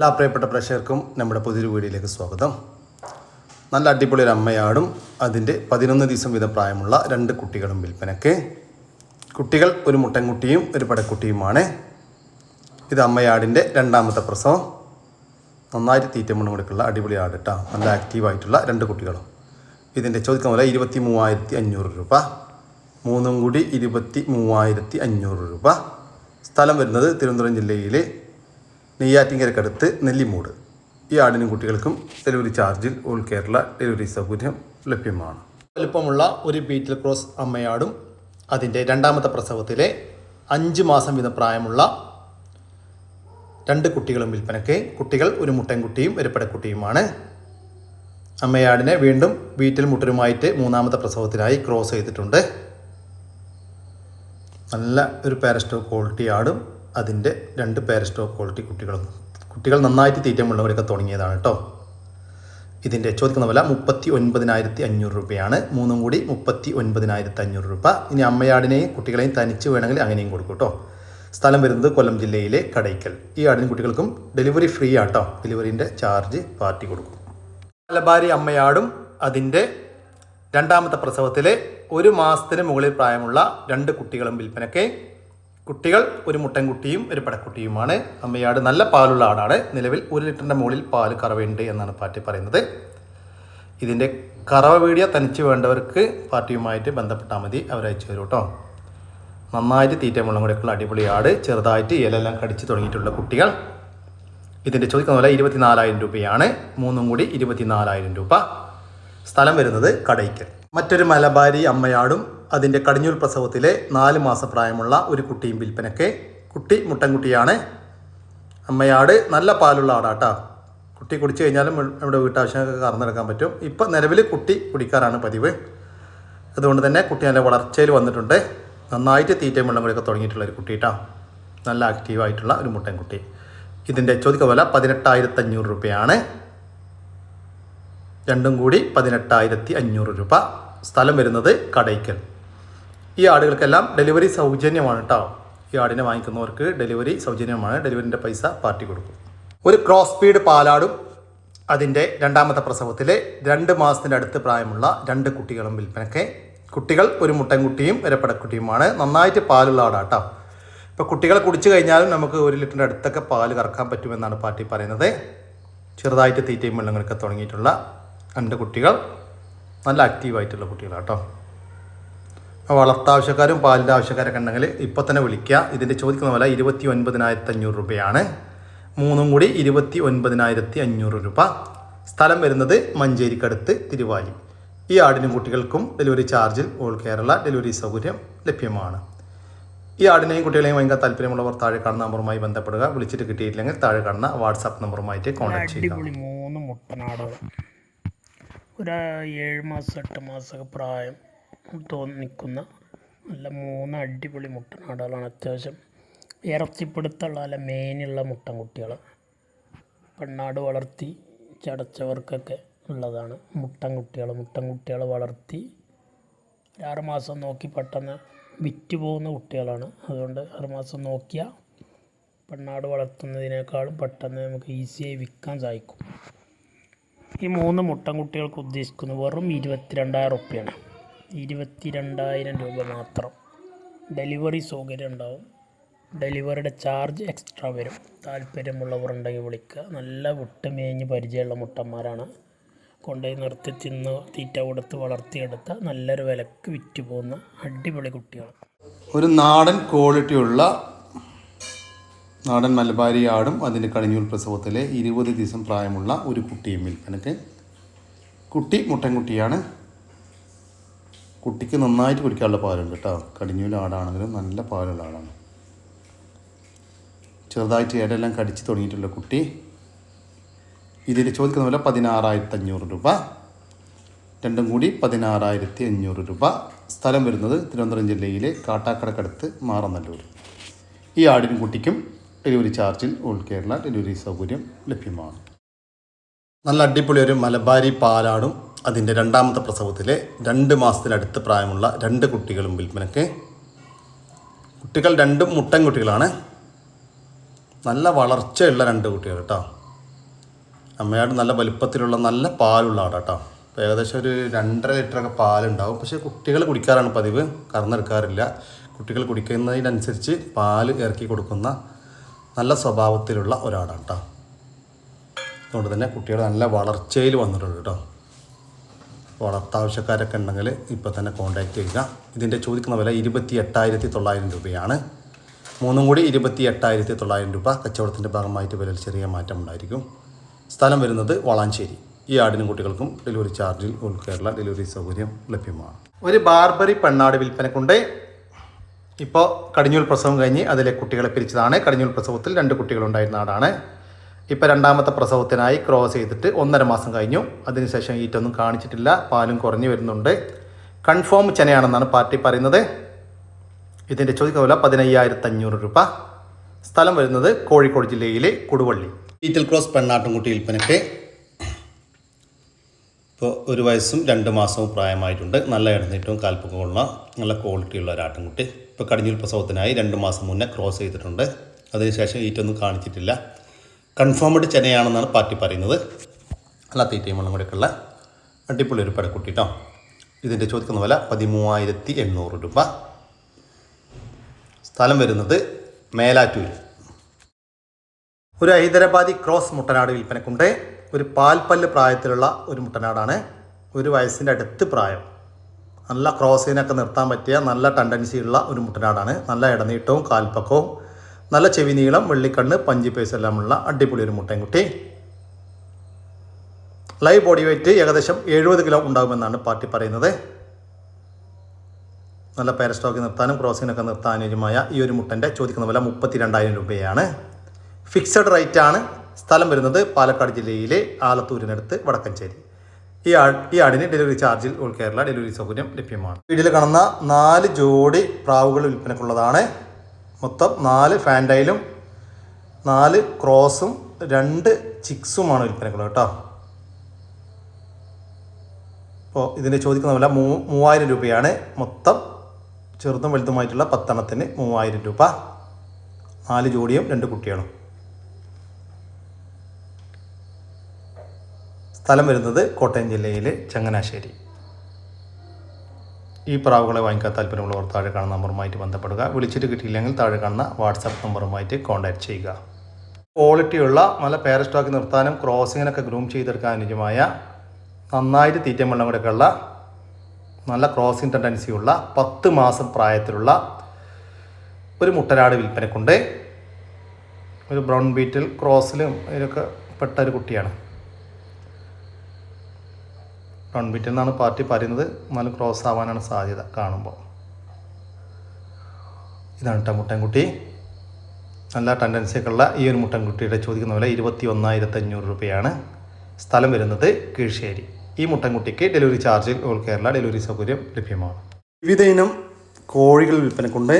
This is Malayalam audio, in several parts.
എല്ലാ പ്രിയപ്പെട്ട പ്രേക്ഷകർക്കും നമ്മുടെ പുതിയൊരു വീഡിയോയിലേക്ക് സ്വാഗതം. നല്ല അടിപൊളി ഒരു അമ്മയാടും അതിന്റെ പതിനൊന്ന് ദിവസം വീതം പ്രായമുള്ള രണ്ട് കുട്ടികളും വിൽപ്പനയ്ക്ക്. കുട്ടികൾ ഒരു മുട്ടൻകുട്ടിയും ഒരു പടക്കുട്ടിയുമാണ്. ഇത് അമ്മയാടിന്റെ രണ്ടാമത്തെ പ്രസവം. നന്നായി തീറ്റ മണ്ണ് കൊടുക്കുള്ള അടിപൊളി ആട് കേട്ടോ നല്ല ആക്റ്റീവായിട്ടുള്ള രണ്ട് കുട്ടികളും. ഇതിന്റെ ചോദിക്കുന്ന പോലെ ഇരുപത്തി മൂവായിരത്തി അഞ്ഞൂറ് രൂപ. മൂന്നും കൂടി ഇരുപത്തി മൂവായിരത്തി അഞ്ഞൂറ് രൂപ. സ്ഥലം വരുന്നത് തിരുവനന്തപുരം ജില്ലയിലെ നെയ്യാറ്റിങ്കരക്കടുത്ത് നെല്ലിമൂട്. ഈ ആടിനും കുട്ടികൾക്കും ഡെലിവറി ചാർജിൽ ഓൾ കേരള ഡെലിവറി സൗകര്യം ലഭ്യമാണ്. വലുപ്പമുള്ള ഒരു ബീറ്റിൽ ക്രോസ് അമ്മയാടും അതിന്റെ രണ്ടാമത്തെ പ്രസവത്തിലെ അഞ്ച് മാസം വീതം പ്രായമുള്ള രണ്ട് കുട്ടികളും വിൽപ്പനയ്ക്ക് കുട്ടികൾ ഒരു മുട്ടൻകുട്ടിയും ഒരു അമ്മയാടിനെ വീണ്ടും വീട്ടിൽ മുട്ടരുമായിട്ട് മൂന്നാമത്തെ പ്രസവത്തിനായി ക്രോസ് ചെയ്തിട്ടുണ്ട്. നല്ല ഒരു പാരസ്റ്റോ ക്വാളിറ്റി ആടും അതിന്റെ രണ്ട് പാരസ്റ്റോ ക്വാളിറ്റി കുട്ടികളും. കുട്ടികൾ നന്നായിട്ട് തീറ്റമുള്ളവരൊക്കെ തുടങ്ങിയതാണ് കേട്ടോ ഇതിന്റെ ചോദിക്കുന്ന വില മുപ്പത്തി ഒൻപതിനായിരത്തി അഞ്ഞൂറ് രൂപയാണ്. മൂന്നും കൂടി മുപ്പത്തി ഒൻപതിനായിരത്തി അഞ്ഞൂറ് രൂപ. ഇനി അമ്മയാടിനെയും കുട്ടികളെയും തനിച്ച് വേണമെങ്കിൽ അങ്ങനെയും കൊടുക്കും കേട്ടോ സ്ഥലം വരുന്നത് കൊല്ലം ജില്ലയിലെ കടയ്ക്കൽ. ഈ ആടിനും കുട്ടികൾക്കും ഡെലിവറി ഫ്രീ ആട്ടോ ഡെലിവറിന്റെ ചാർജ് പാർട്ടി കൊടുക്കും. മലബാരി അമ്മയാടും അതിന്റെ രണ്ടാമത്തെ പ്രസവത്തിലെ ഒരു മാസത്തിന് മുകളിൽ പ്രായമുള്ള രണ്ട് കുട്ടികളും വിൽപ്പനയ്ക്ക് കുട്ടികൾ ഒരു മുട്ടൻകുട്ടിയും ഒരു പടക്കുട്ടിയുമാണ്. അമ്മയാട് നല്ല പാലുള്ള ആടാണ്. നിലവിൽ ഒരു ലിറ്ററിന്റെ മുകളിൽ പാൽ കറവയുണ്ട് എന്നാണ് പാർട്ടി പറയുന്നത്. ഇതിന്റെ കറവ വീഡിയോ തനിച്ച് വേണ്ടവർക്ക് പാർട്ടിയുമായിട്ട് ബന്ധപ്പെട്ടാൽ മതി. അവരയച്ചു തരും കേട്ടോ. നന്നായിട്ട് തീറ്റ മുള്ളം കൂടെയൊക്കെയുള്ള അടിപൊളി ആട് ചെറുതായിട്ട് ഇലയെല്ലാം കടിച്ച് തുടങ്ങിയിട്ടുള്ള കുട്ടികൾ. ഇതിന്റെ ചോദിക്കുന്ന പോലെ ഇരുപത്തിനാലായിരം രൂപയാണ്. മൂന്നും കൂടി ഇരുപത്തിനാലായിരം രൂപ. സ്ഥലം വരുന്നത് കടയ്ക്കൽ. മറ്റൊരു മലബാരി അമ്മയാടും അതിന്റെ കടിഞ്ഞൂൽ പ്രസവത്തിലെ നാല് മാസ പ്രായമുള്ള ഒരു കുട്ടിയും വിൽപ്പനയ്ക്ക് കുട്ടി മുട്ടൻകുട്ടിയാണ്. അമ്മയാട് നല്ല പാലുള്ള ആടാട്ടാ. കുട്ടി കുടിച്ചു കഴിഞ്ഞാലും നമ്മുടെ വീട്ടാവശ്യങ്ങൾക്ക് കറന്നെടുക്കാൻ പറ്റും. ഇപ്പം നിലവിൽ കുട്ടി കുടിക്കാറാണ് പതിവ്. അതുകൊണ്ട് തന്നെ കുട്ടി നല്ല വളർച്ചയിൽ വന്നിട്ടുണ്ട്. നന്നായിട്ട് തീറ്റയും വെള്ളം കൂടിയൊക്കെ തുടങ്ങിയിട്ടുള്ള ഒരു കുട്ടിയിട്ടാണ് കേട്ടോ നല്ല ആക്റ്റീവായിട്ടുള്ള ഒരു മുട്ടൻകുട്ടി. ഇതിന്റെ ചോദിക്ക വില പതിനെട്ടായിരത്തി അഞ്ഞൂറ് രൂപയാണ്. രണ്ടും കൂടി പതിനെട്ടായിരത്തി അഞ്ഞൂറ് രൂപ. സ്ഥലം വരുന്നത് കടയ്ക്കൽ. ഈ ആടുകൾക്കെല്ലാം ഡെലിവറി സൗജന്യമാണ് കേട്ടോ ഈ ആടിനെ വാങ്ങിക്കുന്നവർക്ക് ഡെലിവറി സൗജന്യമാണ്. ഡെലിവറിന്റെ പൈസ പാർട്ടി കൊടുക്കും. ഒരു ക്രോസ് സ്പീഡ് പാലാടും. അതിന്റെ രണ്ടാമത്തെ പ്രസവത്തിലെ രണ്ട് മാസത്തിന്റെ അടുത്ത് പ്രായമുള്ള രണ്ട് കുട്ടികളും വിൽപ്പനയ്ക്ക്. കുട്ടികൾ ഒരു മുട്ടൻകുട്ടിയും ഒരു പടക്കുട്ടിയുമാണ് നന്നായിട്ട് പാലുള്ള ആടാട്ടോ ഇപ്പോൾ കുട്ടികളെ കുടിച്ചു കഴിഞ്ഞാലും നമുക്ക് ഒരു ലിറ്ററിന്റെ അടുത്തൊക്കെ പാൽ കറക്കാൻ പറ്റുമെന്നാണ് പാർട്ടി പറയുന്നത്. ചെറുതായിട്ട് തീറ്റയും വെള്ളങ്ങളൊക്കെ തുടങ്ങിയിട്ടുള്ള രണ്ട് കുട്ടികൾ. നല്ല ആക്റ്റീവായിട്ടുള്ള കുട്ടികളാട്ടോ കേട്ടോ വളർത്താവശ്യക്കാരും പാലിന്റെ ആവശ്യക്കാരൊക്കെ ഉണ്ടെങ്കിൽ ഇപ്പോൾ തന്നെ വിളിക്കുക. ഇതിന്റെ ചോദിക്കുന്ന വില ഇരുപത്തി ഒൻപതിനായിരത്തി അഞ്ഞൂറ് രൂപയാണ്. മൂന്നും കൂടി ഇരുപത്തി ഒൻപതിനായിരത്തി അഞ്ഞൂറ് രൂപ. സ്ഥലം വരുന്നത് മഞ്ചേരിക്കടുത്ത് തിരുവാലി. ഈ ആടിനും കുട്ടികൾക്കും ഡെലിവറി ചാർജിൽ ഓൾ കേരള ഡെലിവറി സൗകര്യം ലഭ്യമാണ്. ഈ ആടിനെയും കുട്ടികളെയും ഭയങ്കര താല്പര്യമുള്ളവർ താഴെ കാണുന്ന നമ്പറുമായി ബന്ധപ്പെടുക. വിളിച്ചിട്ട് കിട്ടിയിട്ടില്ലെങ്കിൽ താഴെ കാണുന്ന വാട്സാപ്പ് നമ്പറുമായിട്ട് കോൺടാക്ട് ചെയ്യുക. മൂന്ന് മുട്ടനാടുകൾ ഒരു ഏഴ് മാസം എട്ട് മാസമൊക്കെ പ്രായം. തോന്നി നിൽക്കുന്ന നല്ല മൂന്ന് അടിപൊളി മുട്ടനാടുകളാണ് അത്യാവശ്യം ഇറച്ചിപ്പിടുത്തുള്ള നല്ല മുട്ടൻ കുട്ടികൾ പെണ്ണാട് വളർത്തി ചടച്ചവർക്കൊക്കെ ഉള്ളതാണ് മുട്ടൻ കുട്ടികൾ വളർത്തി ഒരു ആറ് മാസം നോക്കി പെട്ടെന്ന് വിറ്റ് പോകുന്ന കുട്ടികളാണ്. അതുകൊണ്ട് ആറ് മാസം നോക്കിയാൽ പെണ്ണാട് വളർത്തുന്നതിനേക്കാളും പെട്ടെന്ന് നമുക്ക് ഈസിയായി വിൽക്കാൻ സാധിക്കും. ഈ മൂന്ന് മുട്ടൻ കുട്ടികൾക്ക് ഉദ്ദേശിക്കുന്നത് വെറും ഇരുപത്തിരണ്ടായിരം റുപ്യാണ് ഇരുപത്തിരണ്ടായിരം രൂപ മാത്രം. ഡെലിവറി സൗകര്യം ഉണ്ടാവും. ഡെലിവറിയുടെ ചാർജ് എക്സ്ട്രാ വരും. താല്പര്യമുള്ളവർ ഉണ്ടെങ്കിൽ വിളിക്കുക. നല്ല വിട്ടുമേഞ്ഞ് പരിചയമുള്ള മുട്ടന്മാരാണ്. കൊണ്ടുപോയി നിർത്തി തിന്ന് തീറ്റ കൊടുത്ത് വളർത്തിയെടുത്ത നല്ലൊരു വിലക്ക് വിറ്റ് പോകുന്ന അടിപൊളി കുട്ടികൾ ഒരു നാടൻ ക്വാളിറ്റിയുള്ള നാടൻ മലബാരി ആടും അതിന്റെ കടിഞ്ഞൂൽ പ്രസവത്തിലെ ഇരുപത് ദിവസം പ്രായമുള്ള ഒരു കുട്ടിയും വിൽപ്പനക്ക് കുട്ടി മുട്ടൻകുട്ടിയാണ്. കുട്ടിക്ക് നന്നായിട്ട് കുടിക്കാനുള്ള പാലുണ്ട് കേട്ടോ. കടിഞ്ഞൂല ആടാണെങ്കിലും നല്ല പാലുള്ള ആടാണ് ചെറുതായിട്ട് ഇടയെല്ലാം കടിച്ച് തുടങ്ങിയിട്ടുള്ള കുട്ടി ഇതിൽ ചോദിക്കുന്ന പോലെ പതിനാറായിരത്തി അഞ്ഞൂറ് രൂപ. രണ്ടും കൂടി പതിനാറായിരത്തി അഞ്ഞൂറ് രൂപ. സ്ഥലം വരുന്നത് തിരുവനന്തപുരം ജില്ലയിലെ കാട്ടാക്കടക്കടുത്ത് മാറനല്ലൂർ. ഈ ആടിനും കുട്ടിക്കും ഡെലിവറി ചാർജിൽ ഓൾ കേരള ഡെലിവറി സൗകര്യം ലഭ്യമാണ്. നല്ല അടിപൊളി ഒരു മലബാരി പാലാടും അതിന്റെ രണ്ടാമത്തെ പ്രസവത്തിലെ രണ്ട് മാസത്തിനടുത്ത് പ്രായമുള്ള രണ്ട് കുട്ടികളും വിൽപ്പനയ്ക്ക്. കുട്ടികൾ രണ്ടും മുട്ടൻ കുട്ടികളാണ്. നല്ല വളർച്ചയുള്ള രണ്ട് കുട്ടികൾ കേട്ടോ അമ്മയാട് നല്ല വലിപ്പത്തിലുള്ള നല്ല പാലുള്ള ആടാട്ടോ അപ്പോൾ ഏകദേശം ഒരു രണ്ടര ലിറ്ററൊക്കെ പാലുണ്ടാവും. പക്ഷേ കുട്ടികൾ കുടിക്കാറാണ് പതിവ്. കറന്നെടുക്കാറില്ല. കുട്ടികൾ കുടിക്കുന്നതിനനുസരിച്ച് പാൽ ഇറക്കി കൊടുക്കുന്ന നല്ല സ്വഭാവത്തിലുള്ള ഒരാടാണ് കേട്ടോ അതുകൊണ്ട് തന്നെ കുട്ടികൾ നല്ല വളർച്ചയിൽ വന്നിട്ടുണ്ട് കേട്ടോ വളർത്താവശ്യക്കാരൊക്കെ ഉണ്ടെങ്കിൽ ഇപ്പോൾ തന്നെ കോൺടാക്റ്റ് ചെയ്യുക. ഇതിന്റെ ചോദിക്കുന്ന വില ഇരുപത്തി എട്ടായിരത്തി തൊള്ളായിരം രൂപയാണ്. മൂന്നും കൂടി ഇരുപത്തി എട്ടായിരത്തി തൊള്ളായിരം രൂപ കച്ചവടത്തിന്റെ ഭാഗമായിട്ട് വിലയിൽ ചെറിയ മാറ്റം ഉണ്ടായിരിക്കും. സ്ഥലം വരുന്നത് വളാഞ്ചേരി. ഈ ആടിനും കുട്ടികൾക്കും ഡെലിവറി ചാർജിൽ ഉൾ കേരള ഡെലിവറി സൗകര്യം ലഭ്യമാണ്. ഒരു ബാർബറി പെണ്ണാട് വിൽപ്പനക്കുണ്ട്. ഇപ്പോൾ കടിഞ്ഞൂൽ പ്രസവം കഴിഞ്ഞ് അതിലെ കുട്ടികളെ പിരിച്ചതാണ്. കടിഞ്ഞൂൽ പ്രസവത്തിൽ രണ്ട് കുട്ടികളുണ്ടായിരുന്ന ആടാണ്. ഇപ്പോൾ രണ്ടാമത്തെ പ്രസവത്തിനായി ക്രോസ് ചെയ്തിട്ട് ഒന്നര മാസം കഴിഞ്ഞു. അതിനുശേഷം ഈറ്റൊന്നും കാണിച്ചിട്ടില്ല. പാലും കുറഞ്ഞു വരുന്നുണ്ട്. കൺഫേം ചെനയാണെന്നാണ് പാർട്ടി പറയുന്നത്. ഇതിന്റെ ചോദിക്കുന്ന വില പതിനയ്യായിരത്തി അഞ്ഞൂറ് രൂപ. സ്ഥലം വരുന്നത് കോഴിക്കോട് ജില്ലയിലെ കൊടുവള്ളി. ഈറ്റൽ ക്രോസ് പെണ്ണാട്ടുംകുട്ടി വിൽപ്പനയ്ക്ക് ഇപ്പോൾ ഒരു വയസ്സും രണ്ട് മാസവും പ്രായമായിട്ടുണ്ട്. നല്ല ഇടനീട്ടവും കാൽപ്പൊക്കമുള്ള നല്ല ക്വാളിറ്റിയുള്ള ഒരു ആട്ടിൻകുട്ടി ഇപ്പോൾ കടിഞ്ഞൂൽ പ്രസവത്തിനായി രണ്ട് മാസം മുന്നേ ക്രോസ് ചെയ്തിട്ടുണ്ട്. അതിനുശേഷം ഈറ്റൊന്നും കാണിച്ചിട്ടില്ല. കൺഫേംഡ് ചെനയാണെന്നാണ് പാർട്ടി പറയുന്നത്. നല്ല തീറ്റയും വെള്ളം കൂടെയൊക്കെയുള്ള അടിപൊളി ഒരു പടക്കുട്ടി കേട്ടോ ഇതിന്റെ ചോദിക്കുന്ന വില പതിമൂവായിരത്തി എണ്ണൂറ് രൂപ. സ്ഥലം വരുന്നത് മേലാറ്റൂർ ഒരു ഹൈദരാബാദി ക്രോസ് മുട്ടനാട് വിൽപ്പനക്കുണ്ട്. ഒരു പാൽപ്പല്ല് പ്രായത്തിലുള്ള ഒരു മുട്ടനാടാണ്. ഒരു വയസ്സിന്റെ അടുത്ത് പ്രായം. നല്ല ക്രോസിനൊക്കെ നിർത്താൻ പറ്റിയ നല്ല ടെൻഡൻസിയുള്ള ഒരു മുട്ടനാടാണ്. നല്ല ഇടനീട്ടവും കാൽപ്പക്കവും നല്ല ചെവി നീളം വെള്ളിക്കണ്ണ് പഞ്ചി പേസ് എല്ലാമുള്ള അടിപൊളി ഒരു മുട്ടൻകുട്ടി. ലൈവ് ബോഡി വെയിറ്റ് ഏകദേശം എഴുപത് കിലോ ഉണ്ടാകുമെന്നാണ് പാർട്ടി പറയുന്നത്. നല്ല പാരസ്റ്റോക്ക് നിർത്താനും ക്രോസിനൊക്കെ നിർത്താൻ അനുയോജ്യമായ ഈ ഒരു മുട്ടന്റെ ചോദിക്കുന്ന വില മുപ്പത്തി രണ്ടായിരം രൂപയാണ്. ഫിക്സഡ് റേറ്റ് ആണ്. സ്ഥലം വരുന്നത് പാലക്കാട് ജില്ലയിലെ ആലത്തൂരിനടുത്ത് വടക്കഞ്ചേരി. ഈ ആട് ഈ ആടിന് ഡെലിവറി ചാർജിൽ ഓൾ കേരള ഡെലിവറി സൗകര്യം ലഭ്യമാണ്. വീട്ടിൽ കാണുന്ന നാല് ജോഡി പ്രാവുകൾ വിൽപ്പനക്കുള്ളതാണ്. മൊത്തം നാല് ഫാൻഡൈലും നാല് ക്രോസും രണ്ട് ചിക്സുമാണ് വിൽപ്പനകൾ കേട്ടോ. അപ്പോൾ ഇതിന്റെ ചോദിക്കുന്ന വില മൂ മൂവായിരം രൂപയാണ്. മൊത്തം ചെറുതും വലുതുമായിട്ടുള്ള പത്തെണ്ണത്തിന് മൂവായിരം രൂപ. നാല് ജോഡിയും രണ്ട് കുട്ടികളും. സ്ഥലം വരുന്നത് കോട്ടയം ജില്ലയിലെ ചങ്ങനാശ്ശേരി. ഈ പ്രാവുകളെ വാങ്ങിക്കാൻ താല്പര്യമുള്ളവർ താഴെ കാണുന്ന നമ്പറുമായിട്ട് ബന്ധപ്പെടുക. വിളിച്ചിട്ട് കിട്ടിയില്ലെങ്കിൽ താഴെ കാണുന്ന വാട്സാപ്പ് നമ്പറുമായിട്ട് കോൺടാക്റ്റ് ചെയ്യുക. ക്വാളിറ്റിയുള്ള നല്ല പാരസ്റ്റോക്ക് നിർത്താനും ക്രോസിങ്ങിനൊക്കെ ഗ്രൂം ചെയ്തെടുക്കാൻ അനുയോജ്യമായ നന്നായിട്ട് തീറ്റയും വെള്ളം കൂടെയൊക്കെയുള്ള നല്ല ക്രോസിങ് ടെൻഡൻസിയുള്ള പത്ത് മാസം പ്രായത്തിലുള്ള ഒരു മുട്ടനാട് വിൽപ്പനക്കുണ്ട്. ഒരു ബ്രൗൺ ബീറ്റിൽ ക്രോസിലും ഇതിലൊക്കെ പെട്ട ഒരു കുട്ടിയാണ്. ബ്രൗൺ എന്നാണ് പാർട്ടി പറയുന്നത്. എന്നാലും ക്രോസ് ആവാനാണ് സാധ്യത കാണുമ്പോൾ. ഇതാണ് കേട്ടോ മുട്ടൻകുട്ടി. നല്ല ടെൻഡൻസിയൊക്കെ ഉള്ള ഈ ഒരു മുട്ടൻകുട്ടിയുടെ ചോദിക്കുന്ന വില ഇരുപത്തി ഒന്നായിരത്തി അഞ്ഞൂറ് രൂപയാണ്. സ്ഥലം വരുന്നത് കീഴ്ശ്ശേരി ഈ മുട്ടൻകുട്ടിക്ക് ഡെലിവറി ചാർജിൽ ഓൾ കേരള ഡെലിവറി സൗകര്യം ലഭ്യമാണ്. വിവിധ ഇനം കോഴികൾ വിൽപ്പനക്കുണ്ട്.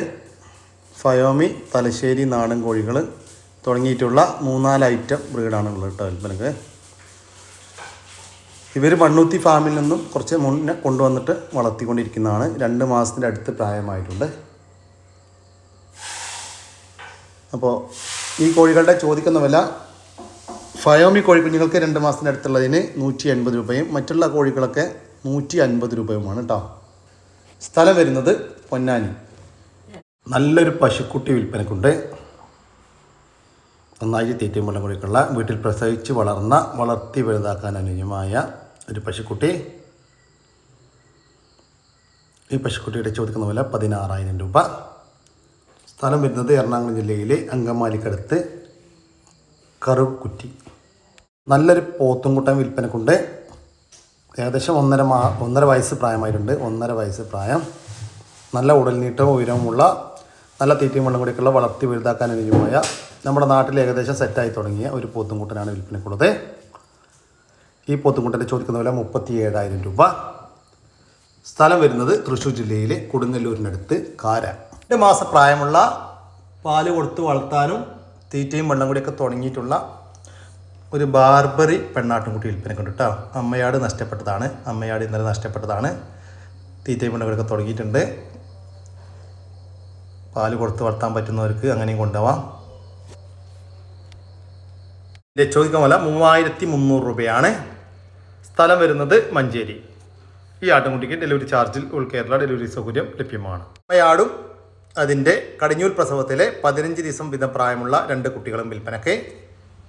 ഫയോമി തലശ്ശേരി നാടൻ കോഴികൾ തുടങ്ങിയിട്ടുള്ള മൂന്നാൽ ഐറ്റം ബ്രീഡാണ് ഉള്ളത് കേട്ടോ വിൽപ്പനക്ക്. ഇവർ മണ്ണൂത്തി ഫാമിൽ നിന്നും കുറച്ച് മുന്നേ കൊണ്ടുവന്നിട്ട് വളർത്തിക്കൊണ്ടിരിക്കുന്നതാണ്. രണ്ട് മാസത്തിന്റെ അടുത്ത് പ്രായമായിട്ടുണ്ട്. അപ്പോൾ ഈ കോഴികളുടെ ചോദിക്കുന്ന വില ഫയോമി കോഴിക്കുഞ്ഞുങ്ങൾക്ക് രണ്ട് മാസത്തിന്റെ അടുത്തുള്ളതിന് നൂറ്റി എൺപത് രൂപയും മറ്റുള്ള കോഴികളൊക്കെ നൂറ്റി അൻപത് രൂപയുമാണ് കേട്ടോ സ്ഥലം വരുന്നത് പൊന്നാനി. നല്ലൊരു പശുക്കുട്ടി വിൽപ്പനക്കുണ്ട്. നന്നായി തീറ്റയും വെള്ളം കുടിക്കുള്ള വീട്ടിൽ പ്രസവിച്ച് വളർന്ന വളർത്തി വലുതാക്കാൻ അനുയോജ്യമായ ഒരു പശുക്കുട്ടി. ഈ പശുക്കുട്ടിയുടെ ചോദിക്കുന്ന വില പതിനാറായിരം രൂപ. സ്ഥലം വരുന്നത് എറണാകുളം ജില്ലയിലെ അങ്കമാലിക്കടുത്ത് കറുകുറ്റി. നല്ലൊരു പോത്തുംകുട്ടൻ വിൽപ്പനക്കുണ്ട്. ഏകദേശം ഒന്നര മാ ഒന്നര വയസ്സ് പ്രായമായിട്ടുണ്ട്. ഒന്നര വയസ്സ് പ്രായം. നല്ല ഉടൽനീട്ടവും ഉയരവുമുള്ള നല്ല തീറ്റയും വെള്ളം കൂടിയൊക്കെയുള്ള വളർത്തി വലുതാക്കാൻ അനുയോജ്യമായ നമ്മുടെ നാട്ടിൽ ഏകദേശം സെറ്റായി തുടങ്ങിയ ഒരു പോത്തുംകുട്ടനാണ് വിൽപ്പനയ്ക്കുള്ളത് ഈ പോത്തുംകുട്ടന്റെ ചോദിക്കുന്ന വില മുപ്പത്തി ഏഴായിരം രൂപ. സ്ഥലം വരുന്നത് തൃശ്ശൂർ ജില്ലയിലെ കൊടുങ്ങല്ലൂരിനടുത്ത് കാര. രണ്ട് മാസം പ്രായമുള്ള പാൽ കൊടുത്ത് വളർത്താനും തീറ്റയും വെള്ളം കൂടിയൊക്കെ തുടങ്ങിയിട്ടുള്ള ഒരു ബാർബറി പെണ്ണാട്ടുംകുട്ടി വിൽപ്പനക്കുണ്ട് കേട്ടോ അമ്മയാട് നഷ്ടപ്പെട്ടതാണ്. അമ്മയാട് ഇന്നലെ നഷ്ടപ്പെട്ടതാണ്. തീറ്റയും വെള്ളം കൂടിയൊക്കെ തുടങ്ങിയിട്ടുണ്ട്. പാൽ കൊടുത്ത് വളർത്താൻ പറ്റുന്നവർക്ക് അങ്ങനെയും കൊണ്ടുപോവാം. ചോദിക്കാൻ വില മൂവായിരത്തി മുന്നൂറ് രൂപയാണ്. സ്ഥലം വരുന്നത് മഞ്ചേരി. ഈ ആട്ടുംകുട്ടിക്ക് ഡെലിവറി ചാർജിൽ ഉൾ കേരള ഡെലിവറി സൗകര്യം ലഭ്യമാണ്. അമ്മയാടും അതിന്റെ കടിഞ്ഞൂൽ പ്രസവത്തിലെ പതിനഞ്ച് ദിവസം വിധ പ്രായമുള്ള രണ്ട് കുട്ടികളും വിൽപ്പനയ്ക്ക്.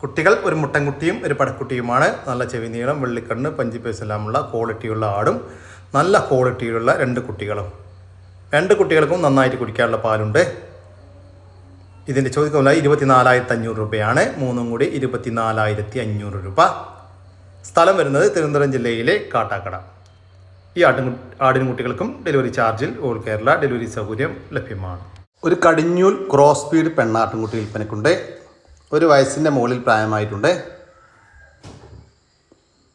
കുട്ടികൾ ഒരു മുട്ടൻകുട്ടിയും ഒരു പടക്കുട്ടിയുമാണ്. നല്ല ചെവി നീളം വെള്ളിക്കണ്ണ് പഞ്ചിപ്പേസ് എല്ലാമുള്ള ക്വാളിറ്റിയുള്ള ആടും. നല്ല ക്വാളിറ്റിയുള്ള രണ്ട് കുട്ടികളും. രണ്ട് കുട്ടികൾക്കും നന്നായിട്ട് കുടിക്കാനുള്ള പാലുണ്ട്. ഇതിന്റെ ചോദിക്കുന്ന ഇരുപത്തിനാലായിരത്തി അഞ്ഞൂറ് രൂപയാണ്. മൂന്നും കൂടി ഇരുപത്തിനാലായിരത്തി അഞ്ഞൂറ് രൂപ. സ്ഥലം വരുന്നത് തിരുവനന്തപുരം ജില്ലയിലെ കാട്ടാക്കട. ഈ ആട്ടിൻ കുട്ടികൾക്കും ഡെലിവറി ചാർജിൽ ഓൾ കേരള ഡെലിവറി സൗകര്യം ലഭ്യമാണ്. ഒരു കടിഞ്ഞൂൽ ക്രോസ് സ്പീഡ് പെണ്ണാട്ടിൻകുട്ടി വിൽപ്പനക്കുണ്ട് ഒരു വയസ്സിന്റെ മുകളിൽ പ്രായമായിട്ടുണ്ട്.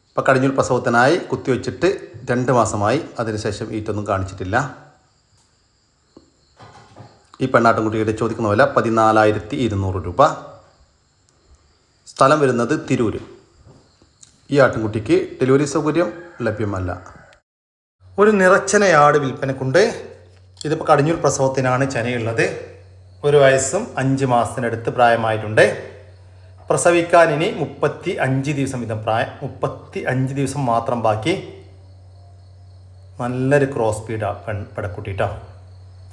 ഇപ്പം കടിഞ്ഞൂൽ പ്രസവത്തിനായി കുത്തിവെച്ചിട്ട് രണ്ട് മാസമായി. അതിനുശേഷം ഈറ്റൊന്നും കാണിച്ചിട്ടില്ല. ഈ പെണ്ണാട്ടുംകുട്ടിയുടെ ചോദിക്കുന്ന വില പതിനാലായിരത്തി ഇരുന്നൂറ് രൂപ. സ്ഥലം വരുന്നത് തിരൂര്. ഈ ആട്ടിൻകുട്ടിക്ക് ഡെലിവറി സൗകര്യം ലഭ്യമല്ല. ഒരു നിറച്ചനയാട് വിൽപ്പനക്കുണ്ട്. ഇതിപ്പോൾ കടിഞ്ഞൂർ പ്രസവത്തിനാണ് ചനയുള്ളത് ഒരു വയസ്സും അഞ്ച് മാസത്തിനടുത്ത് പ്രായമായിട്ടുണ്ട്. പ്രസവിക്കാൻ ഇനി മുപ്പത്തി അഞ്ച് ദിവസം വീതം പ്രായം മുപ്പത്തി അഞ്ച് ദിവസം മാത്രം ബാക്കി. നല്ലൊരു ക്രോസ് സ്പീഡാണ് പെൺ പെടക്കുട്ടിട്ടോ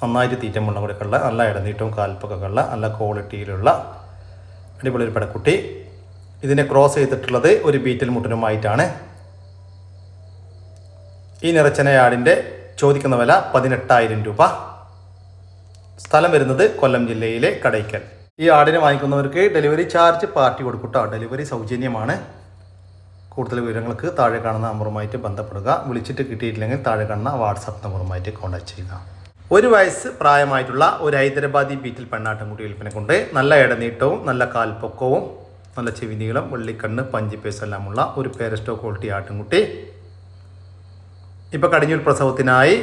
നന്നായിട്ട് തീറ്റ മുണ്ണം കൊടുക്കുള്ള നല്ല ഇടനീട്ടവും കാൽപ്പൊക്കെ ഉള്ള നല്ല ക്വാളിറ്റിയിലുള്ള അടിപൊളി ഒരു പെടക്കുട്ടി. ഇതിനെ ക്രോസ് ചെയ്തിട്ടുള്ളത് ഒരു ബീറ്റൽ മുട്ടനുമായിട്ടാണ്. ഈ നിറച്ചനയാടിന്റെ ചോദിക്കുന്ന വില പതിനെട്ടായിരം രൂപ. സ്ഥലം വരുന്നത് കൊല്ലം ജില്ലയിലെ കടയ്ക്കൽ. ഈ ആടിനെ വാങ്ങിക്കുന്നവർക്ക് ഡെലിവറി ചാർജ് പാർട്ടി കൊടുക്കട്ടോ ഡെലിവറി സൗജന്യമാണ്. കൂടുതൽ വിവരങ്ങൾക്ക് താഴെ കാണുന്ന നമ്പറുമായിട്ട് ബന്ധപ്പെടുക. വിളിച്ചിട്ട് കിട്ടിയിട്ടില്ലെങ്കിൽ താഴെ കാണുന്ന വാട്സാപ്പ് നമ്പറുമായിട്ട് കോൺടാക്ട് ചെയ്യുക. ഒരു വയസ്സ് പ്രായമായിട്ടുള്ള ഒരു ഹൈദരാബാദി ബീറ്റിൽ വിൽപ്പന കൊണ്ട് നല്ല ഇടനീട്ടവും നല്ല കാൽപ്പൊക്കവും നല്ല ചെവിനീളം വെള്ളിക്കണ്ണ് പഞ്ചിപ്പേസ് എല്ലാമുള്ള ഒരു പേരസ്റ്റോ ക്വാളിറ്റി ആട്ടുംകുട്ടി ഇപ്പോൾ കടിഞ്ഞൂർ പ്രസവത്തിനായി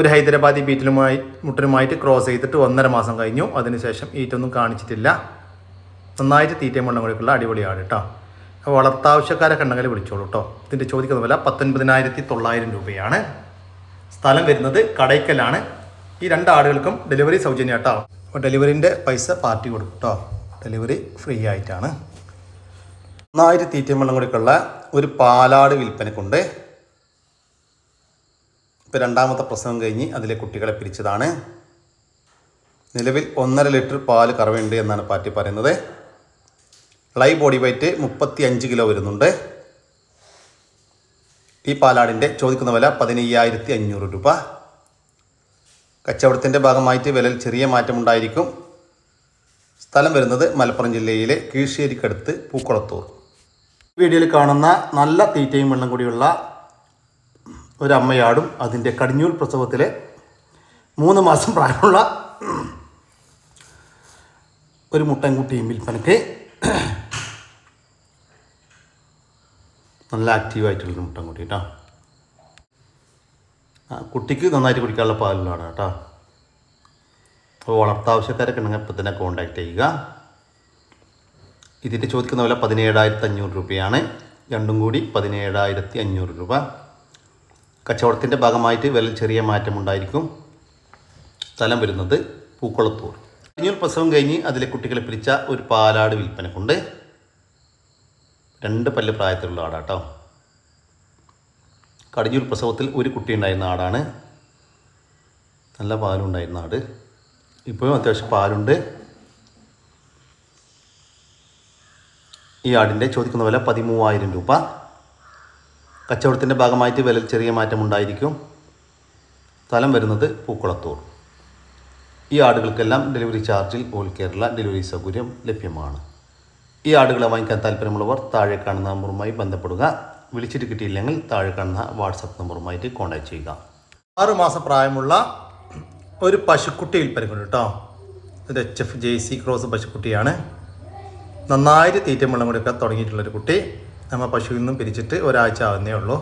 ഒരു ഹൈദരാബാദി ബീറ്റിലുമായി മുട്ടനുമായിട്ട് ക്രോസ് ചെയ്തിട്ട് ഒന്നര മാസം കഴിഞ്ഞു. അതിനുശേഷം ഈറ്റൊന്നും കാണിച്ചിട്ടില്ല. നന്നായിട്ട് തീറ്റയും വെള്ളം കൊടുക്കുള്ള അടിപൊളിയാണ് കേട്ടോ വളർത്താവശ്യക്കാരെ കണ്ണങ്ങളിൽ വിളിച്ചോളൂ കേട്ടോ ഇതിന്റെ ചോദിക്കുന്ന പത്തൊൻപതിനായിരത്തി തൊള്ളായിരം രൂപയാണ്. സ്ഥലം വരുന്നത് കടയ്ക്കലാണ്. ഈ രണ്ട് ആടുകൾക്കും ഡെലിവറി സൗജന്യം കേട്ടോ അപ്പോൾ ഡെലിവറിന്റെ പൈസ പാർട്ടി കൊടുക്കും കേട്ടോ ഡെലിവറി ഫ്രീ ആയിട്ടാണ്. ഒന്നായിരത്തി തീറ്റയും വെള്ളം കൂടിക്കുള്ള ഒരു പാലാട് വിൽപ്പനക്കുണ്ട്. ഇപ്പോൾ രണ്ടാമത്തെ പ്രസവം കഴിഞ്ഞ് അതിലെ കുട്ടികളെ പിരിച്ചതാണ്. നിലവിൽ ഒന്നര ലിറ്റർ പാൽ കറവുണ്ട് എന്നാണ് പാർട്ടി പറയുന്നത്. ലൈവ് ബോഡി വെയ്റ്റ് മുപ്പത്തി അഞ്ച് കിലോ വരുന്നുണ്ട്. ഈ പാലാടിന്റെ ചോദിക്കുന്ന വില പതിനയ്യായിരത്തി അഞ്ഞൂറ് രൂപ. കച്ചവടത്തിന്റെ ഭാഗമായിട്ട് വിലയിൽ ചെറിയ മാറ്റമുണ്ടായിരിക്കും. സ്ഥലം വരുന്നത് മലപ്പുറം ജില്ലയിലെ കീഴ്ശ്ശേരിക്കടുത്ത് പൂക്കുളത്തൂർ. വീഡിയോയിൽ കാണുന്ന നല്ല തീറ്റയും വെള്ളം കൂടിയുള്ള ഒരമ്മയാടും അതിന്റെ കടിഞ്ഞൂൽ പ്രസവത്തിലെ മൂന്ന് മാസം പ്രായമുള്ള ഒരു മുട്ടൻകുട്ടിയും വിൽപ്പനയ്ക്ക് നല്ല ആക്റ്റീവായിട്ടുള്ളൊരു മുട്ടൻകുട്ടി കേട്ടോ കുട്ടിക്ക് നന്നായിട്ട് കുടിക്കാനുള്ള പാലുള്ളതാണ് കേട്ടോ. അപ്പോൾ വളർത്താവശ്യക്കാരൊക്കെ ഉണ്ടെങ്കിൽ ഇപ്പം തന്നെ കോൺടാക്റ്റ് ചെയ്യുക. ഇതിന്റെ ചോദിക്കുന്ന വില പതിനേഴായിരത്തി അഞ്ഞൂറ് രൂപയാണ്. രണ്ടും കൂടി പതിനേഴായിരത്തി അഞ്ഞൂറ് രൂപ. കച്ചവടത്തിന്റെ ഭാഗമായിട്ട് വില ചെറിയ മാറ്റമുണ്ടായിരിക്കും സ്ഥലം വരുന്നത് പൂക്കുളത്തൂർ. കഴിഞ്ഞ പ്രസവം കഴിഞ്ഞ് അതിലെ കുട്ടികളെ പിരിച്ച ഒരു പാലാട് വിൽപ്പനക്കുണ്ട്. രണ്ട് പല്ല് പ്രായത്തിലുള്ള ആടാട്ടോ. കടിഞ്ഞൂർ പ്രസവത്തിൽ ഒരു കുട്ടി ഉണ്ടായിരുന്ന ആടാണ്. നല്ല പാലുണ്ടായിരുന്ന ആട്. ഇപ്പോഴും അത്യാവശ്യം പാലുണ്ട്. ഈ ആടിന്റെ ചോദിക്കുന്ന വില പതിമൂവായിരം രൂപ. കച്ചവടത്തിന്റെ ഭാഗമായിട്ട് വില ചെറിയ മാറ്റമുണ്ടായിരിക്കും സ്ഥലം വരുന്നത് പൂക്കുളത്തൂർ. ഈ ആടുകൾക്കെല്ലാം ഡെലിവറി ചാർജിൽ ഓൾ കേരള ഡെലിവറി സൗകര്യം ലഭ്യമാണ്. ഈ ആടുകളെ വാങ്ങിക്കാൻ താല്പര്യമുള്ളവർ താഴെ കാണുന്ന നമ്പറുമായി ബന്ധപ്പെടുക. വിളിച്ചിട്ട് കിട്ടിയില്ലെങ്കിൽ താഴെ കാണുന്ന വാട്സപ്പ് നമ്പറുമായിട്ട് കോൺടാക്ട് ചെയ്യുക. ആറ് മാസം പ്രായമുള്ള ഒരു പശുക്കുട്ടി വിൽപ്പനക്കുണ്ട് കേട്ടോ. ഒരു H F J C cross പശുക്കുട്ടിയാണ്. നന്നായിട്ട് തീറ്റ വെള്ളം കൊടുക്കാൻ തുടങ്ങിയിട്ടുള്ളൊരു കുട്ടി. നമ്മൾ പശുവിൽ നിന്നും പിരിച്ചിട്ട് ഒരാഴ്ച ആവുന്നേ ഉള്ളൂ.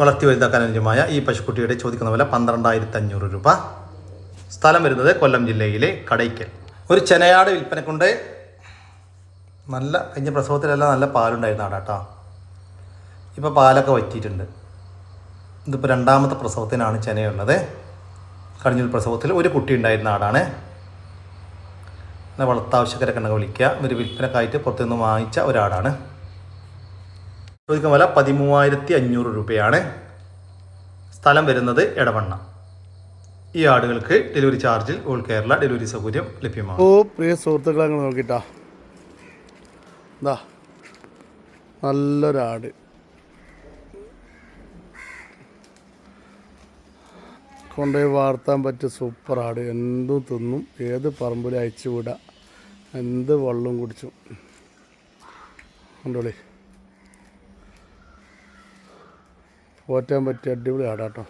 വളർത്തി വലുതാക്കാൻ അനുജമായ ഈ പശുക്കുട്ടിയുടെ ചോദിക്കുന്ന വില പന്ത്രണ്ടായിരത്തി അഞ്ഞൂറ് രൂപ. സ്ഥലം വരുന്നത് കൊല്ലം ജില്ലയിലെ കടയ്ക്കൽ. ഒരു ചെനയാട് വിൽപ്പനക്കുണ്ട് നല്ല കഴിഞ്ഞ പ്രസവത്തിലെല്ലാം നല്ല പാലുണ്ടായിരുന്ന കേട്ടോ ഇപ്പോൾ പാലൊക്കെ വറ്റിയിട്ടുണ്ട്. ഇതിപ്പോൾ രണ്ടാമത്തെ പ്രസവത്തിനാണ് ചെനയുള്ളത്. കഴിഞ്ഞ പ്രസവത്തിൽ ഒരു കുട്ടി ഉണ്ടായിരുന്ന ആടാണ്. പിന്നെ വളർത്താവശ്യക്കാരൊക്കെ ഉണ്ടെങ്കിൽ വിളിക്കുക. ഒരു വിൽപ്പനക്കായിട്ട് പുറത്തുനിന്ന് വാങ്ങിച്ച ഒരാടാണ്. ചോദിക്കുന്ന വില പതിമൂവായിരത്തി അഞ്ഞൂറ് രൂപയാണ്. സ്ഥലം വരുന്നത് എടവണ്ണ. ഈ ആടുകൾക്ക് ഡെലിവറി ചാർജിൽ ഓൾ കേരള ഡെലിവറി സൗകര്യം ലഭ്യമാണ്. ഓ പ്രിയ സുഹൃത്തുക്കളെ അങ്ങ് നോക്കിട്ടാ. എന്താ നല്ലൊരാട്. കൊണ്ടുപോയി വാർത്താൻ പറ്റിയ സൂപ്പർ ആട്. എന്തും തിന്നും ഏത് പറമ്പിലും അയച്ചു വിടാം. എന്ത് വെള്ളം കുടിച്ചു. കൊണ്ടോളി. പോറ്റാൻ പറ്റിയ അടിപൊളി ആടാട്ടോ.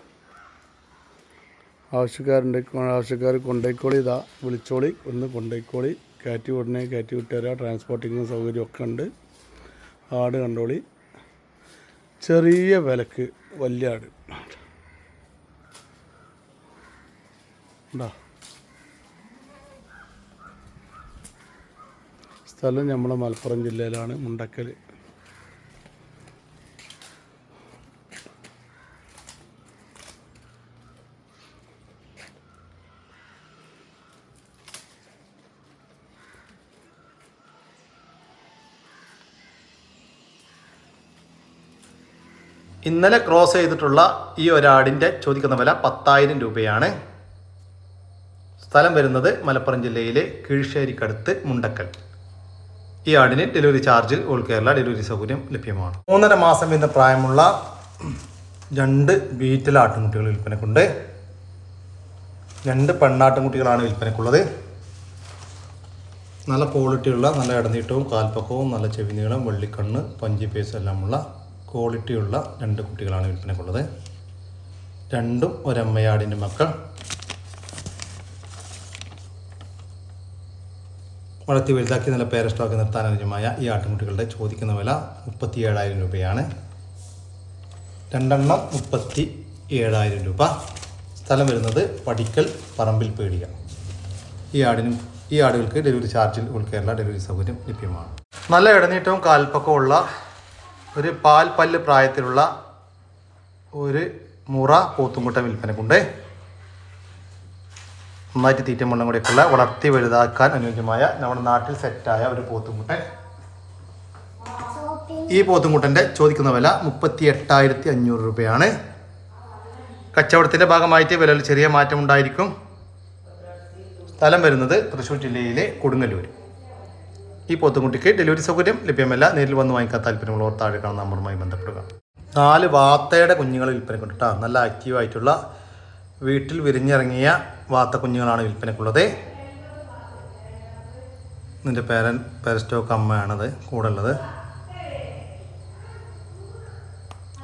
ആവശ്യക്കാരുണ്ട് ആവശ്യക്കാർ കൊണ്ടേക്കോളി ഇതാ വിളിച്ചോളി ഒന്ന് കൊണ്ടേക്കോളി കയറ്റി ഉടനെ കയറ്റി വിട്ടുതരാം ട്രാൻസ്പോർട്ടിങ് സൗകര്യമൊക്കെ ഉണ്ട്. ആട് കണ്ടോളി. ചെറിയ വിലക്ക് വലിയ ആട്. ഉണ്ടാ? സ്ഥലം നമ്മളെ മലപ്പുറം ജില്ലയിലാണ് മുണ്ടക്കൽ ഇന്നലെ ക്രോസ് ചെയ്തിട്ടുള്ള ഈ ഒരാടിന്റെ ചോദിക്കുന്ന വില പത്തായിരം രൂപയാണ്. സ്ഥലം വരുന്നത് മലപ്പുറം ജില്ലയിലെ കീഴ്ശ്ശേരിക്കടുത്ത് മുണ്ടക്കൽ. ഈ ആടിന് ഡെലിവറി ചാർജിൽ ഓൾ കേരള ഡെലിവറി സൗകര്യം ലഭ്യമാണ്. മൂന്നര മാസം വീതം പ്രായമുള്ള രണ്ട് ബീറ്റൽ ആട്ടുംകുട്ടികൾ വിൽപ്പനക്കുണ്ട്. രണ്ട് പെണ്ണാട്ടുംകുട്ടികളാണ് വിൽപ്പനക്കുള്ളത്. നല്ല ക്വാളിറ്റിയുള്ള നല്ല ഇടനീട്ടവും കാൽപ്പക്കവും നല്ല ചെവിനീളം വെള്ളിക്കണ്ണ് പഞ്ചി പേസ് എല്ലാമുള്ള ക്വാളിറ്റിയുള്ള രണ്ട് കുട്ടികളാണ് വിൽപ്പനക്കുള്ളത് രണ്ടും ഒരമ്മയാടിന്റെ മക്കൾ. വളർത്തി വലുതാക്കി നല്ല പേര സ്റ്റോക്ക് നിർത്താൻ അനുജമായ ഈ ആട്ടുമുട്ടികളുടെ ചോദിക്കുന്ന വില മുപ്പത്തി ഏഴായിരം രൂപയാണ്. രണ്ടെണ്ണം മുപ്പത്തി ഏഴായിരം രൂപ. സ്ഥലം വരുന്നത് പടിക്കൽ പറമ്പിൽ പേടിക. ഈ ആടിനും ഈ ആടുകൾക്ക് ഡെലിവറി ചാർജിൽ ഉൾക്കേരള കേരള ഡെലിവറി സൗകര്യം ലഭ്യമാണ്. നല്ല ഇടനീട്ടവും കാൽപ്പക്കവും ഉള്ള ഒരു പാൽ പല്ല് പ്രായത്തിലുള്ള ഒരു മുറ പോത്തുംകുട്ട വിൽപ്പനക്കുണ്ട്. നന്നായിട്ട് തീറ്റ മുള്ളം കൂടിയൊക്കെയുള്ള വളർത്തി വലുതാക്കാൻ അനുയോജ്യമായ നമ്മുടെ നാട്ടിൽ സെറ്റായ ഒരു പോത്തുംകുട്ടൻ. ഈ പോത്തുംകുട്ടന്റെ ചോദിക്കുന്ന വില മുപ്പത്തി എട്ടായിരത്തി അഞ്ഞൂറ് രൂപയാണ്. കച്ചവടത്തിന്റെ ഭാഗമായിട്ട് വിലയിൽ ചെറിയ മാറ്റമുണ്ടായിരിക്കും. സ്ഥലം വരുന്നത് തൃശ്ശൂർ ജില്ലയിലെ കൊടുങ്ങല്ലൂർ ഈ പോത്തുംകുട്ടിക്ക് ഡെലിവറി സൗകര്യം ലഭ്യമല്ല. നേരിൽ വന്ന് വാങ്ങിക്കാൻ താല്പര്യമുള്ളവർ താഴെ കാണുന്ന നമ്പറുമായി ബന്ധപ്പെടുക. നാല് വാത്തയുടെ കുഞ്ഞുങ്ങൾ വിൽപ്പനക്കുണ്ട് കേട്ടോ നല്ല ആക്റ്റീവായിട്ടുള്ള വീട്ടിൽ വിരിഞ്ഞിറങ്ങിയ വാത്ത കുഞ്ഞുങ്ങളാണ് വിൽപ്പനക്കുള്ളത് നിന്റെ പേരൻ പേരസ്റ്റോക്ക് അമ്മയാണത് കൂടെ ഉള്ളത്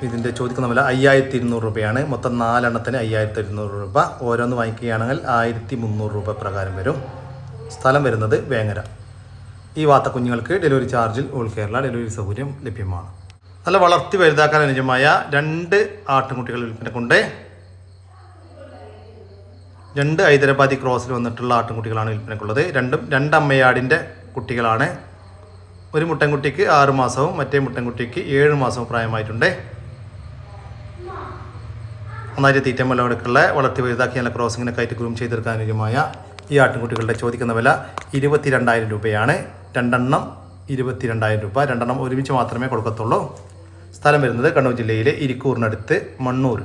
ഇതിന്റെ ചോദിക്കുന്ന അയ്യായിരത്തി ഇരുന്നൂറ് രൂപയാണ്. മൊത്തം നാലെണ്ണത്തിന് അയ്യായിരത്തി ഇരുന്നൂറ് രൂപ. ഓരോന്ന് വാങ്ങിക്കുകയാണെങ്കിൽ ആയിരത്തി മുന്നൂറ് രൂപ പ്രകാരം വരും. സ്ഥലം വരുന്നത് വേങ്ങര. ഈ വാത്ത കുഞ്ഞുങ്ങൾക്ക് ഡെലിവറി ചാർജിൽ ഓൾ കേരള ഡെലിവറി സൗകര്യം ലഭ്യമാണ്. നല്ല വളർത്തി വലുതാക്കാൻ അനുജമായ രണ്ട് ആട്ടുംകുട്ടികൾ വിൽപ്പനക്കുണ്ട് രണ്ട് ഹൈദരാബാദി ക്രോസിൽ വന്നിട്ടുള്ള ആട്ടുംകുട്ടികളാണ് വിൽപ്പനക്കുള്ളത്. രണ്ടും രണ്ട് അമ്മയാടിന്റെ കുട്ടികളാണ്. ഒരു മുട്ടൻകുട്ടിക്ക് ആറ് മാസവും മറ്റേ മുട്ടൻകുട്ടിക്ക് ഏഴ് മാസവും പ്രായമായിട്ടുണ്ട്. നന്നായിട്ട് തീറ്റ അടുക്കുള്ള വളർത്തി വലുതാക്കി നല്ല ക്രോസിങ്ങിനൊക്കെ ആയിട്ട് ഗ്രൂം ചെയ്തെടുക്കാൻ അനുയോജ്യമായ ഈ ആട്ടിൻകുട്ടികളുടെ ചോദിക്കുന്ന വില ഇരുപത്തി രണ്ടായിരം രൂപയാണ്. രണ്ടെണ്ണം ഇരുപത്തി രണ്ടായിരം രൂപ. രണ്ടെണ്ണം ഒരുമിച്ച് മാത്രമേ കൊടുക്കത്തുള്ളൂ. സ്ഥലം വരുന്നത് കണ്ണൂർ ജില്ലയിലെ ഇരിക്കൂറിനടുത്ത് മണ്ണൂർ.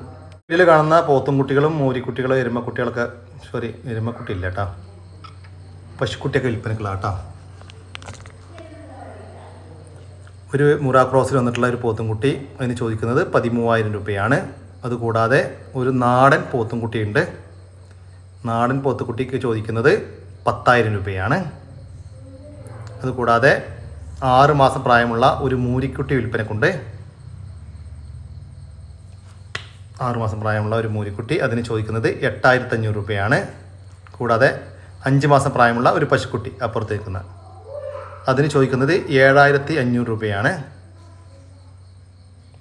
ഇതിൽ കാണുന്ന പോത്തുംകുട്ടികളും മൂരിക്കുട്ടികളും എരുമക്കുട്ടികളൊക്കെ സോറി എരുമക്കുട്ടി ഇല്ല കേട്ടോ. പശുക്കുട്ടിയൊക്കെ വിൽപ്പനക്കുള്ള കേട്ടോ. ഒരു മുറ ക്രോസിൽ വന്നിട്ടുള്ള ഒരു പോത്തുംകുട്ടി അതിന് ചോദിക്കുന്നത് പതിമൂവായിരം രൂപയാണ്. അതുകൂടാതെ ഒരു നാടൻ പോത്തുംകുട്ടിയുണ്ട്. നാടൻ പോത്തുകുട്ടിക്ക് ചോദിക്കുന്നത് പത്തായിരം രൂപയാണ്. അതുകൂടാതെ ആറ് മാസം പ്രായമുള്ള ഒരു മൂരിക്കുട്ടി വിൽപ്പനക്കുണ്ട് ആറ് മാസം പ്രായമുള്ള ഒരു മൂരിക്കുട്ടി അതിന് ചോദിക്കുന്നത് എട്ടായിരത്തി അഞ്ഞൂറ് രൂപയാണ്. കൂടാതെ അഞ്ച് മാസം പ്രായമുള്ള ഒരു പശുക്കുട്ടി അപ്പുറത്ത് നിൽക്കുന്ന. അതിന് ചോദിക്കുന്നത് ഏഴായിരത്തി അഞ്ഞൂറ് രൂപയാണ്.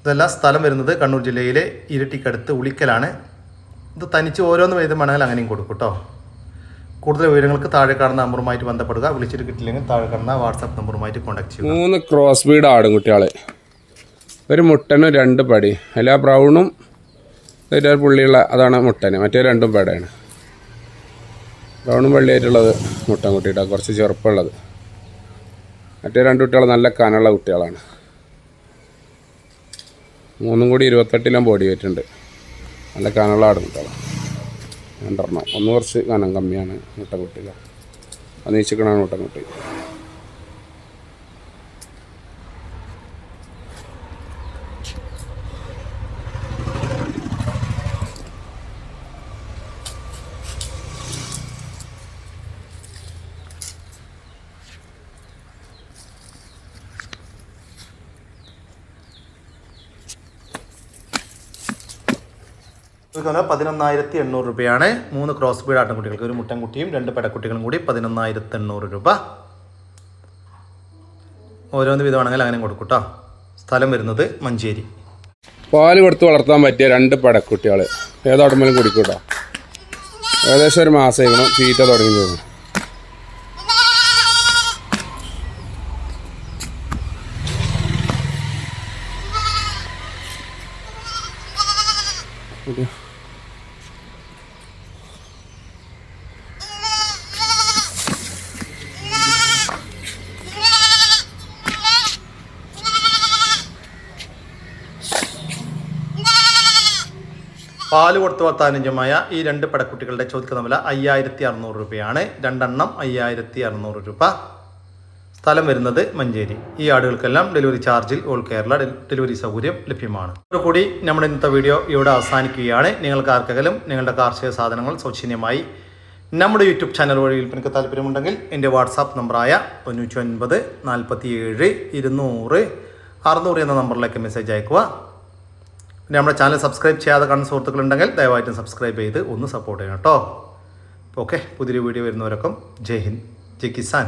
ഇതെല്ലാം സ്ഥലം വരുന്നത് കണ്ണൂർ ജില്ലയിലെ ഇരട്ടിക്കടുത്ത് ഉളിക്കലാണ്. ഇത് തനിച്ച് ഓരോന്ന് വേണമെങ്കിൽ അങ്ങനെയും കൊടുക്കും കേട്ടോ. കൂടുതൽ വിവരങ്ങൾക്ക് താഴെ കാണുന്ന നമ്പറുമായിട്ട് ബന്ധപ്പെടുക. വിളിച്ചിട്ട് കിട്ടില്ലെങ്കിൽ താഴെ കാണുന്ന വാട്സാപ്പ് നമ്പറുമായിട്ട് കോൺടാക്ട് ചെയ്യുക. മൂന്ന് ക്രോസ് ബീഡ് ആടുംകുട്ടികളെ. ഒരു മുട്ടനും രണ്ട് പടി. എല്ലാ ബ്രൗണും ഒരു പുള്ളിയുള്ള അതാണ് മുട്ടന്. മറ്റേ രണ്ടും പടയാണ്. ബ്രൗണും വെള്ളിയായിട്ടുള്ളത് മുട്ടൻകുട്ടിയിട്ടാണ് കുറച്ച് ചെറുപ്പമുള്ളത്. മറ്റേ രണ്ട് കുട്ടികൾ നല്ല കനുള്ള കുട്ടികളാണ്. മൂന്നും കൂടി ഇരുപത്തെട്ടിലും ബോഡി വെയിറ്റ് ഉണ്ട്. നല്ല കനുള്ള ആടുകുട്ടികളാണ്. രണ്ടെണ്ണം ഒന്ന് കുറച്ച് കനം കമ്മിയാണ് മുട്ടൻകുട്ടികൾ അത് നീച്ചിക്കണാണ് മുട്ടൻകുട്ടി പതിനൊന്നായിരത്തി എണ്ണൂറ് രൂപയാണ്. മൂന്ന് ക്രോസ് ബീഡ് ആട്ടിൻകുട്ടികൾക്ക് ഒരു മുട്ടൻകുട്ടിയും രണ്ട് പെടക്കുട്ടികളും കൂടി പതിനൊന്നായിരത്തി എണ്ണൂറ് രൂപ. ഓരോന്ന് വിധമാണെങ്കിൽ അങ്ങനെ കൊടുക്കും കേട്ടോ സ്ഥലം വരുന്നത് മഞ്ചേരി. പാൽ കൊടുത്ത് വളർത്താൻ പറ്റിയ രണ്ട് പടക്കുട്ടികൾ ഏതോടുമ്പോഴും കുടിക്കൂട്ടോ ഏകദേശം ഒരു മാസമായിക്കണം തീറ്റ തുടങ്ങി തോന്നുന്നു പാൽ കൊടുത്ത് പത്താനഞ്ചുമായ ഈ രണ്ട് പടക്കുട്ടികളുടെ ചോദിക്കുന്ന വില അയ്യായിരത്തി അറുന്നൂറ് രൂപയാണ്. രണ്ടെണ്ണം അയ്യായിരത്തി അറുന്നൂറ് രൂപ. സ്ഥലം വരുന്നത് മഞ്ചേരി. ഈ ആടുകൾക്കെല്ലാം ഡെലിവറി ചാർജിൽ ഓൾ കേരള ഡെലിവറി സൗകര്യം ലഭ്യമാണ്. കൂടി നമ്മുടെ ഇന്നത്തെ വീഡിയോ ഇവിടെ അവസാനിക്കുകയാണ്. നിങ്ങൾക്ക് ആർക്കെങ്കിലും നിങ്ങളുടെ കാർഷിക സാധനങ്ങൾ സൗജന്യമായി നമ്മുടെ യൂട്യൂബ് ചാനൽ വഴി വിൽപ്പനയ്ക്ക് താല്പര്യമുണ്ടെങ്കിൽ എന്റെ വാട്സാപ്പ് നമ്പറായ തൊണ്ണൂറ്റി ഒൻപത് നാൽപ്പത്തി ഏഴ് ഇരുന്നൂറ് അറുന്നൂറ് എന്ന നമ്പറിലേക്ക് മെസ്സേജ് അയക്കുക പിന്നെ നമ്മുടെ ചാനൽ സബ്സ്ക്രൈബ് ചെയ്യാതെ കാണുന്ന സുഹൃത്തുക്കളുണ്ടെങ്കിൽ ദയവായിട്ടും സബ്സ്ക്രൈബ് ചെയ്ത് ഒന്ന് സപ്പോർട്ട് ചെയ്യണം കേട്ടോ. ഓക്കെ പുതിയൊരു വീഡിയോ വരുന്നവരൊക്കെ. ജയ് ഹിന്ദ് ജയ് കിസാൻ.